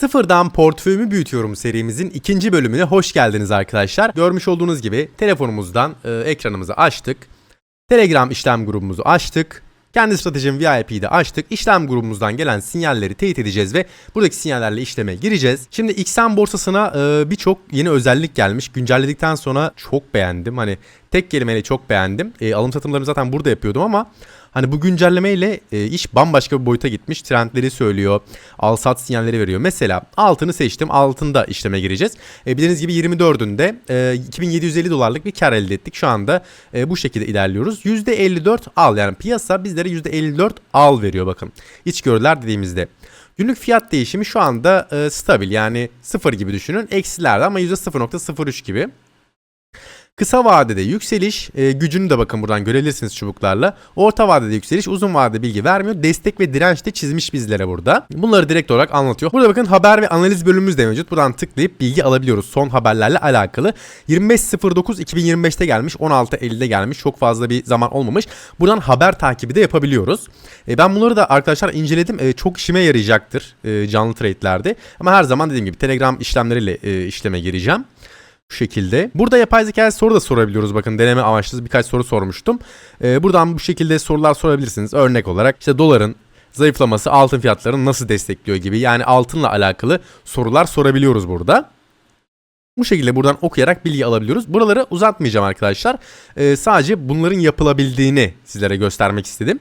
Sıfırdan portföyümü büyütüyorum serimizin ikinci bölümüne hoş geldiniz arkadaşlar. Görmüş olduğunuz gibi telefonumuzdan e, ekranımızı açtık. Telegram işlem grubumuzu açtık. Kendi stratejim VIP'yi açtık. İşlem grubumuzdan gelen sinyalleri teyit edeceğiz ve buradaki sinyallerle işleme gireceğiz. Şimdi XM borsasına e, birçok yeni özellik gelmiş. Güncelledikten sonra çok beğendim. Hani tek kelimeyle çok beğendim. E, alım satımlarımı zaten burada yapıyordum ama Hani bu güncellemeyle e, iş bambaşka bir boyuta gitmiş. Trendleri söylüyor. Al sat sinyalleri veriyor. Mesela altını seçtim. Altında işleme gireceğiz. E, bildiğiniz gibi 24'ünde e, 2750 dolarlık bir kar elde ettik. Şu anda e, bu şekilde ilerliyoruz. %54 al yani piyasa bizlere %54 al veriyor bakın. İçgörüler dediğimizde. Günlük fiyat değişimi şu anda e, stabil yani sıfır gibi düşünün. Eksilerde ama %0.03 gibi. Kısa vadede yükseliş e, gücünü de bakın buradan görebilirsiniz çubuklarla. Orta vadede yükseliş uzun vadede bilgi vermiyor. Destek ve direnç de çizmiş bizlere burada. Bunları direkt olarak anlatıyor. Burada bakın haber ve analiz bölümümüz de mevcut. Buradan tıklayıp bilgi alabiliyoruz son haberlerle alakalı. 25.09 2025'te gelmiş 16.50'de gelmiş. Çok fazla bir zaman olmamış. Buradan haber takibi de yapabiliyoruz. E, ben bunları da arkadaşlar inceledim. E, çok işime yarayacaktır e, canlı trade'lerde. Ama her zaman dediğim gibi Telegram işlemleriyle e, işleme gireceğim. Şu şekilde. Burada yapay zeka soru da sorabiliyoruz. Bakın deneme amaçlı birkaç soru sormuştum. Ee, buradan bu şekilde sorular sorabilirsiniz. Örnek olarak işte doların zayıflaması altın fiyatlarını nasıl destekliyor gibi. Yani altınla alakalı sorular sorabiliyoruz burada. Bu şekilde buradan okuyarak bilgi alabiliyoruz. Buraları uzatmayacağım arkadaşlar. Ee, sadece bunların yapılabildiğini sizlere göstermek istedim.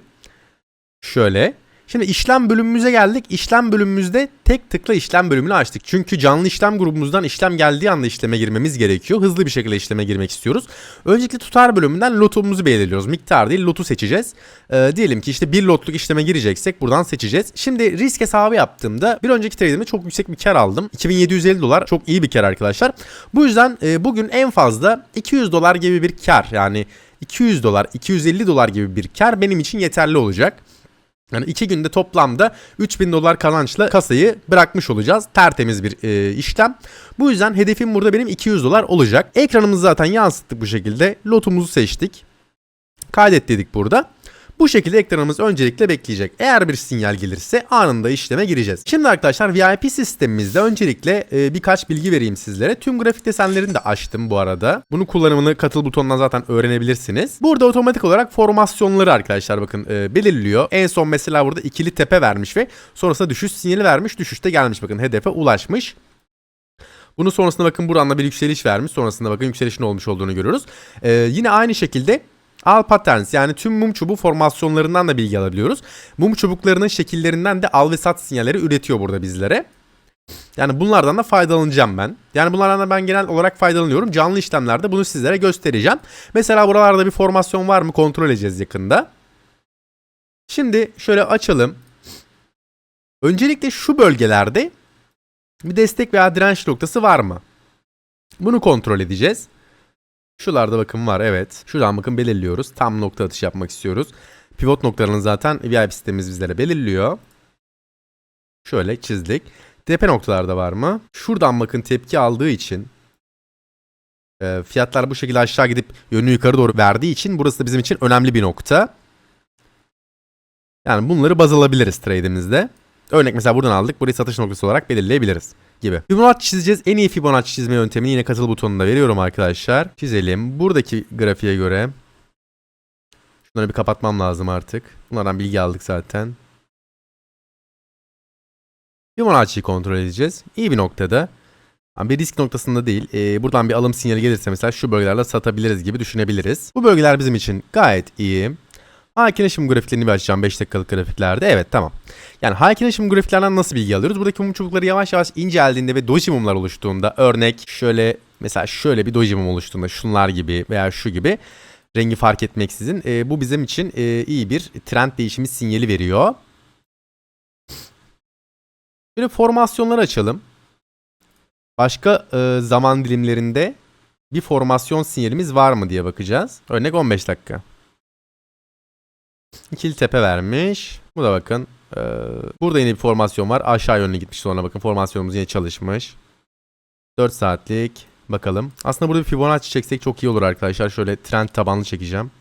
Şöyle. Şimdi işlem bölümümüze geldik. İşlem bölümümüzde tek tıkla işlem bölümünü açtık. Çünkü canlı işlem grubumuzdan işlem geldiği anda işleme girmemiz gerekiyor. Hızlı bir şekilde işleme girmek istiyoruz. Öncelikle tutar bölümünden lotumuzu belirliyoruz. Miktar değil lotu seçeceğiz. Ee, diyelim ki işte bir lotluk işleme gireceksek buradan seçeceğiz. Şimdi risk hesabı yaptığımda bir önceki trade'imde çok yüksek bir kar aldım. 2750 dolar çok iyi bir kar arkadaşlar. Bu yüzden e, bugün en fazla 200 dolar gibi bir kar yani 200 dolar 250 dolar gibi bir kar benim için yeterli olacak. Yani iki günde toplamda 3000 dolar kazançla kasayı bırakmış olacağız. Tertemiz bir e, işlem. Bu yüzden hedefim burada benim 200 dolar olacak. Ekranımızı zaten yansıttık bu şekilde. Lotumuzu seçtik. Kaydet dedik burada. Bu şekilde ekranımız öncelikle bekleyecek. Eğer bir sinyal gelirse anında işleme gireceğiz. Şimdi arkadaşlar VIP sistemimizde öncelikle e, birkaç bilgi vereyim sizlere. Tüm grafik desenlerini de açtım bu arada. Bunu kullanımını katıl butonundan zaten öğrenebilirsiniz. Burada otomatik olarak formasyonları arkadaşlar bakın e, belirliyor. En son mesela burada ikili tepe vermiş ve sonrasında düşüş sinyali vermiş. Düşüşte gelmiş bakın hedefe ulaşmış. Bunun sonrasında bakın buradan bir yükseliş vermiş. Sonrasında bakın yükselişin olmuş olduğunu görüyoruz. Ee, yine aynı şekilde Al patterns yani tüm mum çubuğu formasyonlarından da bilgi alabiliyoruz. Mum çubuklarının şekillerinden de al ve sat sinyalleri üretiyor burada bizlere. Yani bunlardan da faydalanacağım ben. Yani bunlardan da ben genel olarak faydalanıyorum. Canlı işlemlerde bunu sizlere göstereceğim. Mesela buralarda bir formasyon var mı kontrol edeceğiz yakında. Şimdi şöyle açalım. Öncelikle şu bölgelerde bir destek veya direnç noktası var mı? Bunu kontrol edeceğiz. Şularda bakın var evet. Şuradan bakın belirliyoruz. Tam nokta atış yapmak istiyoruz. Pivot noktalarını zaten VIP sistemimiz bizlere belirliyor. Şöyle çizdik. Tepe noktalarda var mı? Şuradan bakın tepki aldığı için e, fiyatlar bu şekilde aşağı gidip yönünü yukarı doğru verdiği için burası da bizim için önemli bir nokta. Yani bunları baz alabiliriz trade'imizde. Örnek mesela buradan aldık. Burayı satış noktası olarak belirleyebiliriz gibi. Fibonacci çizeceğiz. En iyi Fibonacci çizme yöntemini yine katıl butonunda veriyorum arkadaşlar. Çizelim. Buradaki grafiğe göre şunları bir kapatmam lazım artık. Bunlardan bilgi aldık zaten. Fibonacci'yi kontrol edeceğiz. İyi bir noktada. Bir risk noktasında değil. Ee, buradan bir alım sinyali gelirse mesela şu bölgelerde satabiliriz gibi düşünebiliriz. Bu bölgeler bizim için gayet iyi. Hakileşim grafiklerini bir açacağım 5 dakikalık grafiklerde. Evet tamam. Yani hakileşim grafiklerden nasıl bilgi alıyoruz? Buradaki mum çubukları yavaş yavaş inceldiğinde ve doji mumlar oluştuğunda örnek şöyle mesela şöyle bir doji mum oluştuğunda şunlar gibi veya şu gibi rengi fark etmeksizin e, bu bizim için e, iyi bir trend değişimi sinyali veriyor. Böyle formasyonları açalım. Başka e, zaman dilimlerinde bir formasyon sinyalimiz var mı diye bakacağız. Örnek 15 dakika. İkili tepe vermiş. Bu da bakın. Ee, burada yine bir formasyon var. Aşağı yönlü gitmiş sonra bakın formasyonumuz yine çalışmış. 4 saatlik. Bakalım. Aslında burada bir Fibonacci çeksek çok iyi olur arkadaşlar. Şöyle trend tabanlı çekeceğim.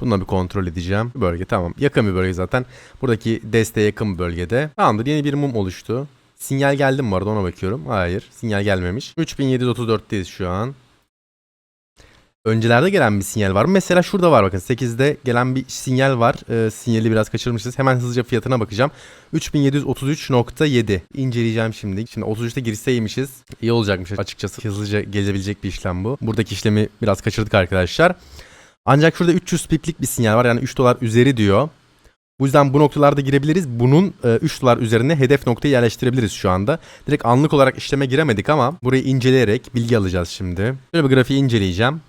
Bununla bir kontrol edeceğim. Bölge tamam. Yakın bir bölge zaten. Buradaki desteğe yakın bir bölgede. Tamamdır yeni bir mum oluştu. Sinyal geldi mi arada ona bakıyorum. Hayır sinyal gelmemiş. 3734'teyiz şu an. Öncelerde gelen bir sinyal var mı? Mesela şurada var bakın 8'de gelen bir sinyal var. Ee, sinyali biraz kaçırmışız. Hemen hızlıca fiyatına bakacağım. 3733.7 inceleyeceğim şimdi. Şimdi 33'te girseymişiz iyi olacakmış açıkçası. Hızlıca gelebilecek bir işlem bu. Buradaki işlemi biraz kaçırdık arkadaşlar. Ancak şurada 300 piplik bir sinyal var. Yani 3 dolar üzeri diyor. Bu yüzden bu noktalarda girebiliriz. Bunun e, 3 dolar üzerine hedef noktayı yerleştirebiliriz şu anda. Direkt anlık olarak işleme giremedik ama burayı inceleyerek bilgi alacağız şimdi. Böyle bir grafiği inceleyeceğim.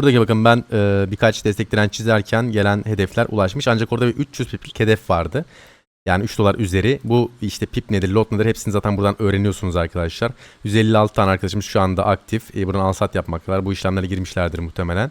Buradaki bakın ben e, birkaç destek direnç çizerken gelen hedefler ulaşmış. Ancak orada bir 300 piplik hedef vardı. Yani 3 dolar üzeri. Bu işte pip nedir, lot nedir hepsini zaten buradan öğreniyorsunuz arkadaşlar. 156 tane arkadaşımız şu anda aktif. E, buradan al sat yapmaktalar. Bu işlemlere girmişlerdir muhtemelen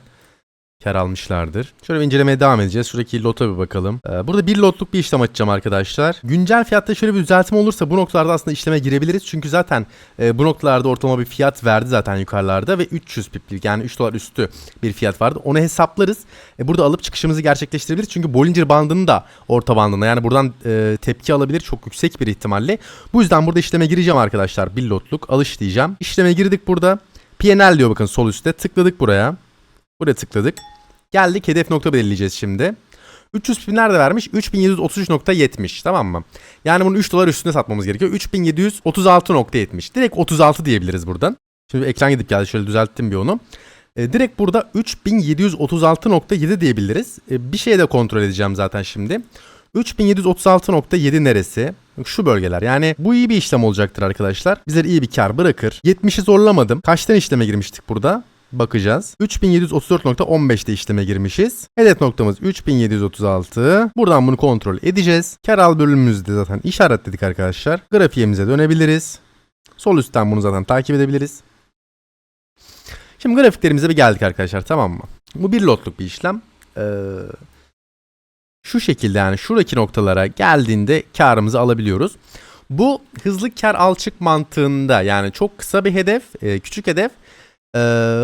kar almışlardır. Şöyle bir incelemeye devam edeceğiz. Şuradaki lota bir bakalım. Ee, burada bir lotluk bir işlem açacağım arkadaşlar. Güncel fiyatta şöyle bir düzeltme olursa bu noktalarda aslında işleme girebiliriz. Çünkü zaten e, bu noktalarda ortalama bir fiyat verdi zaten yukarılarda ve 300 piplik yani 3 dolar üstü bir fiyat vardı. Onu hesaplarız. E, burada alıp çıkışımızı gerçekleştirebiliriz. Çünkü Bollinger bandının da orta bandında yani buradan e, tepki alabilir çok yüksek bir ihtimalle. Bu yüzden burada işleme gireceğim arkadaşlar. Bir lotluk alış diyeceğim. İşleme girdik burada. PNL diyor bakın sol üstte. Tıkladık buraya. Buraya tıkladık. Geldik hedef nokta belirleyeceğiz şimdi. 300 pin nerede vermiş? 3733.70 tamam mı? Yani bunu 3 dolar üstüne satmamız gerekiyor. 3736.70. Direkt 36 diyebiliriz buradan. Şimdi ekran gidip geldi şöyle düzelttim bir onu. E, direkt burada 3736.7 diyebiliriz. E, bir şey de kontrol edeceğim zaten şimdi. 3736.7 neresi? Şu bölgeler. Yani bu iyi bir işlem olacaktır arkadaşlar. Bizlere iyi bir kar bırakır. 70'i zorlamadım. Kaçtan işleme girmiştik burada? Bakacağız. 3734.15'te işleme girmişiz. Hedef noktamız 3736. Buradan bunu kontrol edeceğiz. Kar al bölümümüzde zaten işaretledik arkadaşlar. Grafiğimize dönebiliriz. Sol üstten bunu zaten takip edebiliriz. Şimdi grafiklerimize bir geldik arkadaşlar tamam mı? Bu bir lotluk bir işlem. Ee, şu şekilde yani şuradaki noktalara geldiğinde karımızı alabiliyoruz. Bu hızlı kar alçık mantığında yani çok kısa bir hedef, e, küçük hedef e,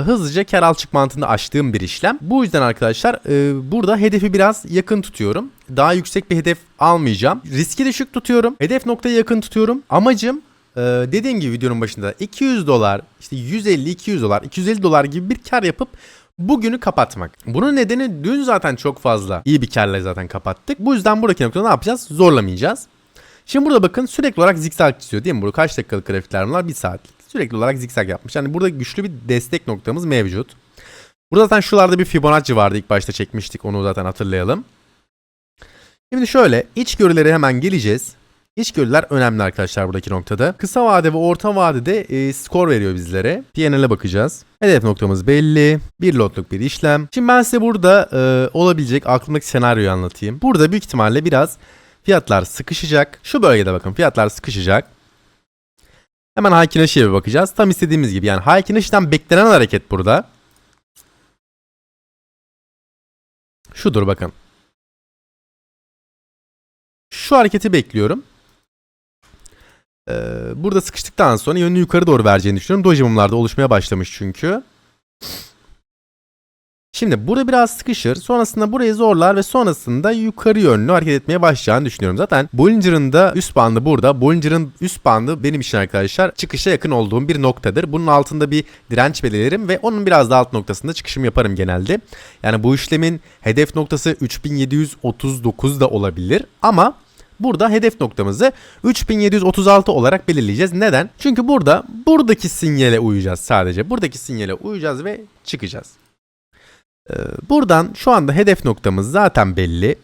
hızlıca kar alçık mantığında açtığım bir işlem. Bu yüzden arkadaşlar e, burada hedefi biraz yakın tutuyorum. Daha yüksek bir hedef almayacağım. Riski düşük tutuyorum. Hedef noktayı yakın tutuyorum. Amacım e, dediğim gibi videonun başında 200 dolar, işte 150-200 dolar, 250 dolar gibi bir kar yapıp bugünü kapatmak. Bunun nedeni dün zaten çok fazla iyi bir karla zaten kapattık. Bu yüzden buradaki noktada ne yapacağız? Zorlamayacağız. Şimdi burada bakın sürekli olarak zikzak çiziyor değil mi? Burada kaç dakikalık grafikler bunlar? Bir saatlik. Sürekli olarak zikzak yapmış. Yani burada güçlü bir destek noktamız mevcut. Burada zaten şuralarda bir Fibonacci vardı. ilk başta çekmiştik. Onu zaten hatırlayalım. Şimdi şöyle içgörüleri hemen geleceğiz. İçgörüler önemli arkadaşlar buradaki noktada. Kısa vade ve orta vadede e, skor veriyor bizlere. PNL'e bakacağız. Hedef noktamız belli. Bir lotluk bir işlem. Şimdi ben size burada e, olabilecek aklımdaki senaryoyu anlatayım. Burada büyük ihtimalle biraz fiyatlar sıkışacak. Şu bölgede bakın fiyatlar sıkışacak. Hemen Haykineşi'ye bir bakacağız. Tam istediğimiz gibi yani Haykineşi'den beklenen hareket burada. Şudur bakın. Şu hareketi bekliyorum. Ee, burada sıkıştıktan sonra yönünü yukarı doğru vereceğini düşünüyorum. Doji mumlarda oluşmaya başlamış çünkü. Şimdi burada biraz sıkışır. Sonrasında burayı zorlar ve sonrasında yukarı yönlü hareket etmeye başlayacağını düşünüyorum. Zaten Bollinger'ın da üst bandı burada. Bollinger'ın üst bandı benim için arkadaşlar çıkışa yakın olduğum bir noktadır. Bunun altında bir direnç belirlerim ve onun biraz daha alt noktasında çıkışım yaparım genelde. Yani bu işlemin hedef noktası 3739 da olabilir ama Burada hedef noktamızı 3736 olarak belirleyeceğiz. Neden? Çünkü burada buradaki sinyale uyacağız sadece. Buradaki sinyale uyacağız ve çıkacağız. Ee, buradan şu anda hedef noktamız zaten belli.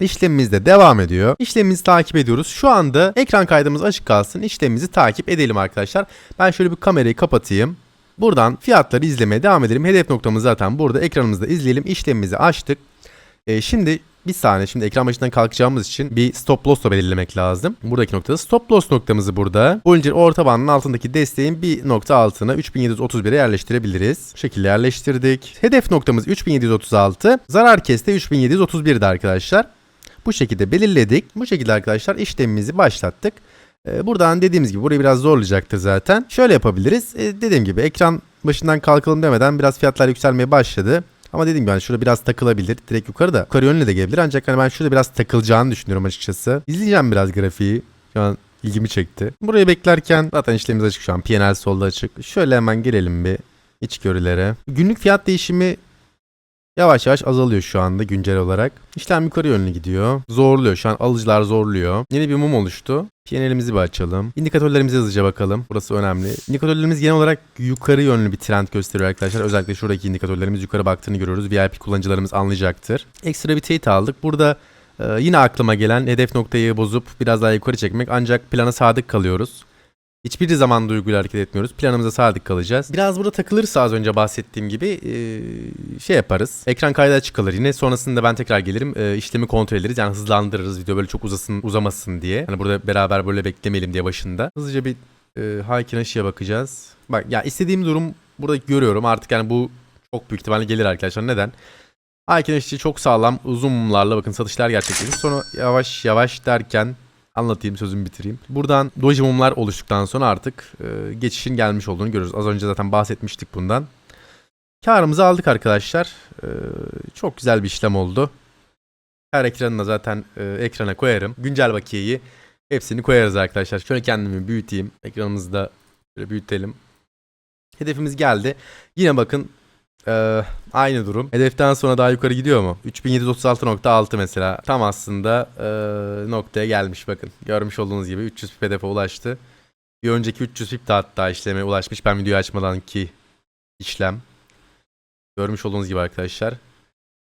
İşlemimiz de devam ediyor. İşlemimizi takip ediyoruz. Şu anda ekran kaydımız açık kalsın. İşlemimizi takip edelim arkadaşlar. Ben şöyle bir kamerayı kapatayım. Buradan fiyatları izlemeye devam edelim. Hedef noktamız zaten burada. Ekranımızda izleyelim. İşlemimizi açtık. Ee, şimdi bir saniye şimdi ekran başından kalkacağımız için bir stop loss da belirlemek lazım. Buradaki noktada stop loss noktamızı burada. Bollinger orta bandının altındaki desteğin bir nokta altına 3731'e yerleştirebiliriz. Bu şekilde yerleştirdik. Hedef noktamız 3736. Zarar keste 3731'di arkadaşlar. Bu şekilde belirledik. Bu şekilde arkadaşlar işlemimizi başlattık. Ee, buradan dediğimiz gibi burayı biraz zorlayacaktır zaten. Şöyle yapabiliriz. Ee, dediğim gibi ekran başından kalkalım demeden biraz fiyatlar yükselmeye başladı. Ama dediğim gibi yani şurada biraz takılabilir. Direkt yukarı da yukarı yönlü de gelebilir. Ancak hani ben şurada biraz takılacağını düşünüyorum açıkçası. İzleyeceğim biraz grafiği. Şu an ilgimi çekti. Burayı beklerken zaten işlemimiz açık şu an. PNL solda açık. Şöyle hemen gelelim bir içgörülere. Günlük fiyat değişimi yavaş yavaş azalıyor şu anda güncel olarak. İşlem yukarı yönlü gidiyor. Zorluyor şu an alıcılar zorluyor. Yeni bir mum oluştu. PNL'imizi bir açalım. İndikatörlerimize hızlıca bakalım. Burası önemli. İndikatörlerimiz genel olarak yukarı yönlü bir trend gösteriyor arkadaşlar. Özellikle şuradaki indikatörlerimiz yukarı baktığını görüyoruz. VIP kullanıcılarımız anlayacaktır. Ekstra bir teyit aldık. Burada e, yine aklıma gelen hedef noktayı bozup biraz daha yukarı çekmek. Ancak plana sadık kalıyoruz. Hiçbir zaman duyguyla hareket etmiyoruz. Planımıza sadık kalacağız. Biraz burada takılırsa az önce bahsettiğim gibi e, şey yaparız. Ekran kaydı açık kalır yine. Sonrasında ben tekrar gelirim. E, işlemi kontrol ederiz. Yani hızlandırırız. Video böyle çok uzasın uzamasın diye. Hani burada beraber böyle beklemeyelim diye başında. Hızlıca bir e, Haykin aşıya bakacağız. Bak ya istediğim durum burada görüyorum. Artık yani bu çok büyük ihtimalle gelir arkadaşlar. Neden? Haykin aşısı çok sağlam uzun bakın satışlar gerçekleşiyor. Sonra yavaş yavaş derken anlatayım sözümü bitireyim. Buradan doji mumlar oluştuktan sonra artık e, geçişin gelmiş olduğunu görürüz. Az önce zaten bahsetmiştik bundan. Karımızı aldık arkadaşlar. E, çok güzel bir işlem oldu. Her ekranına zaten e, ekrana koyarım. Güncel bakiyeyi hepsini koyarız arkadaşlar. Şöyle kendimi büyüteyim. Ekranımızı da şöyle büyütelim. Hedefimiz geldi. Yine bakın ee, aynı durum. Hedeften sonra daha yukarı gidiyor mu? 3736.6 mesela. Tam aslında ee, noktaya gelmiş bakın. Görmüş olduğunuz gibi 300 pip hedefe ulaştı. Bir önceki 300 pip de hatta işleme ulaşmış. Ben videoyu açmadan ki işlem. Görmüş olduğunuz gibi arkadaşlar.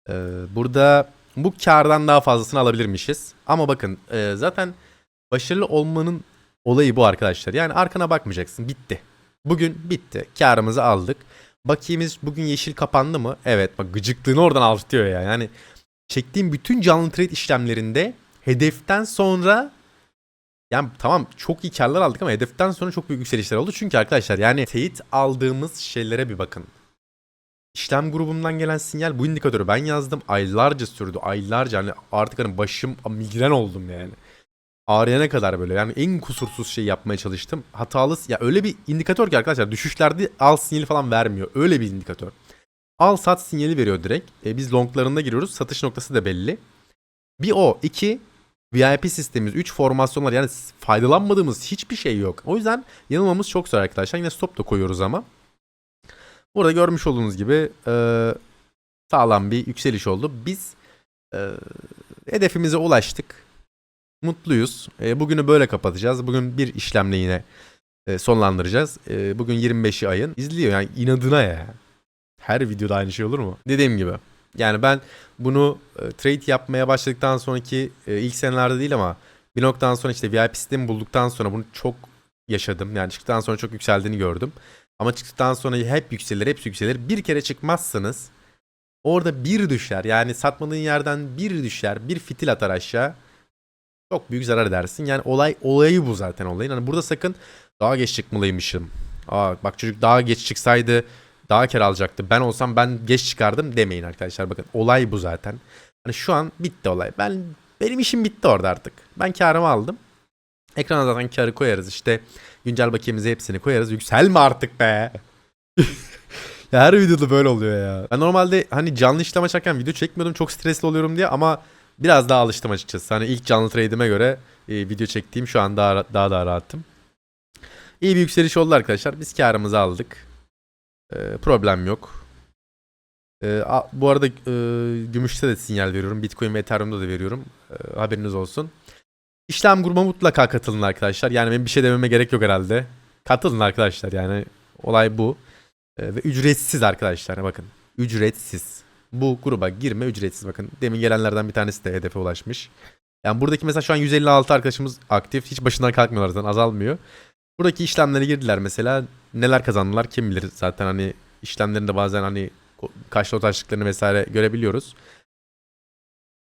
Ee, burada bu kardan daha fazlasını alabilirmişiz. Ama bakın ee, zaten başarılı olmanın olayı bu arkadaşlar. Yani arkana bakmayacaksın. Bitti. Bugün bitti. Karımızı aldık. Bakiyemiz bugün yeşil kapandı mı? Evet bak gıcıklığını oradan artıyor ya. Yani çektiğim bütün canlı trade işlemlerinde hedeften sonra yani tamam çok iyi karlar aldık ama hedeften sonra çok büyük yükselişler oldu. Çünkü arkadaşlar yani teyit aldığımız şeylere bir bakın. İşlem grubumdan gelen sinyal bu indikatörü ben yazdım. Aylarca sürdü. Aylarca hani artık hani başım migren oldum yani ağrıyana kadar böyle yani en kusursuz şey yapmaya çalıştım. Hatalı ya öyle bir indikatör ki arkadaşlar düşüşlerde al sinyali falan vermiyor. Öyle bir indikatör. Al sat sinyali veriyor direkt. E, biz longlarında giriyoruz. Satış noktası da belli. Bir o. iki VIP sistemimiz. Üç formasyonlar yani faydalanmadığımız hiçbir şey yok. O yüzden yanılmamız çok zor arkadaşlar. Yine stop da koyuyoruz ama. Burada görmüş olduğunuz gibi e, sağlam bir yükseliş oldu. Biz e, hedefimize ulaştık mutluyuz. E, bugünü böyle kapatacağız. Bugün bir işlemle yine e, sonlandıracağız. E, bugün 25'i ayın. İzliyor yani inadına ya. Her videoda aynı şey olur mu? Dediğim gibi. Yani ben bunu e, trade yapmaya başladıktan sonraki e, ilk senelerde değil ama bir noktadan sonra işte VIP sistemi bulduktan sonra bunu çok yaşadım. Yani çıktıktan sonra çok yükseldiğini gördüm. Ama çıktıktan sonra hep yükselir, hep yükselir. Bir kere çıkmazsanız orada bir düşer. Yani satmadığın yerden bir düşer, bir fitil atar aşağı çok büyük zarar edersin. Yani olay olayı bu zaten olayın. Hani burada sakın daha geç çıkmalıymışım. Aa bak çocuk daha geç çıksaydı daha kar alacaktı. Ben olsam ben geç çıkardım demeyin arkadaşlar. Bakın olay bu zaten. Hani şu an bitti olay. Ben benim işim bitti orada artık. Ben karımı aldım. Ekrana zaten karı koyarız işte. Güncel bakiyemizi hepsini koyarız. Yükselme artık be. ya her videoda böyle oluyor ya. Ben normalde hani canlı işlem açarken video çekmiyordum. Çok stresli oluyorum diye ama biraz daha alıştım açıkçası. Hani ilk canlı trade'ime göre e, video çektiğim şu an daha daha daha rahatım. İyi bir yükseliş oldu arkadaşlar. Biz karımızı aldık. E, problem yok. E, a, bu arada e, gümüşte de sinyal veriyorum. Bitcoin ve Ethereum'da da veriyorum. E, haberiniz olsun. İşlem grubuma mutlaka katılın arkadaşlar. Yani benim bir şey dememe gerek yok herhalde. Katılın arkadaşlar yani olay bu. E, ve ücretsiz arkadaşlar bakın. Ücretsiz bu gruba girme ücretsiz bakın. Demin gelenlerden bir tanesi de hedefe ulaşmış. Yani buradaki mesela şu an 156 arkadaşımız aktif. Hiç başından kalkmıyorlar zaten azalmıyor. Buradaki işlemlere girdiler mesela. Neler kazandılar kim bilir zaten hani işlemlerinde bazen hani kaç lot açtıklarını vesaire görebiliyoruz.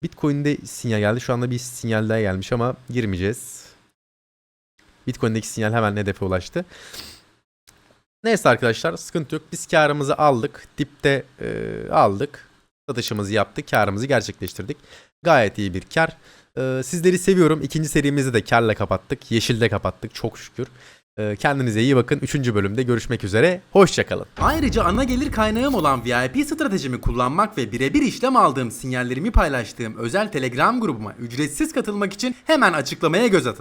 Bitcoin'de sinyal geldi. Şu anda bir sinyal daha gelmiş ama girmeyeceğiz. Bitcoin'deki sinyal hemen hedefe ulaştı. Neyse arkadaşlar sıkıntı yok. Biz karımızı aldık. Dipte e, aldık. Satışımızı yaptık. Karımızı gerçekleştirdik. Gayet iyi bir kar. E, sizleri seviyorum. İkinci serimizi de karla kapattık. Yeşilde kapattık çok şükür. Ee, kendinize iyi bakın. Üçüncü bölümde görüşmek üzere. Hoşçakalın. Ayrıca ana gelir kaynağım olan VIP stratejimi kullanmak ve birebir işlem aldığım sinyallerimi paylaştığım özel Telegram grubuma ücretsiz katılmak için hemen açıklamaya göz atın.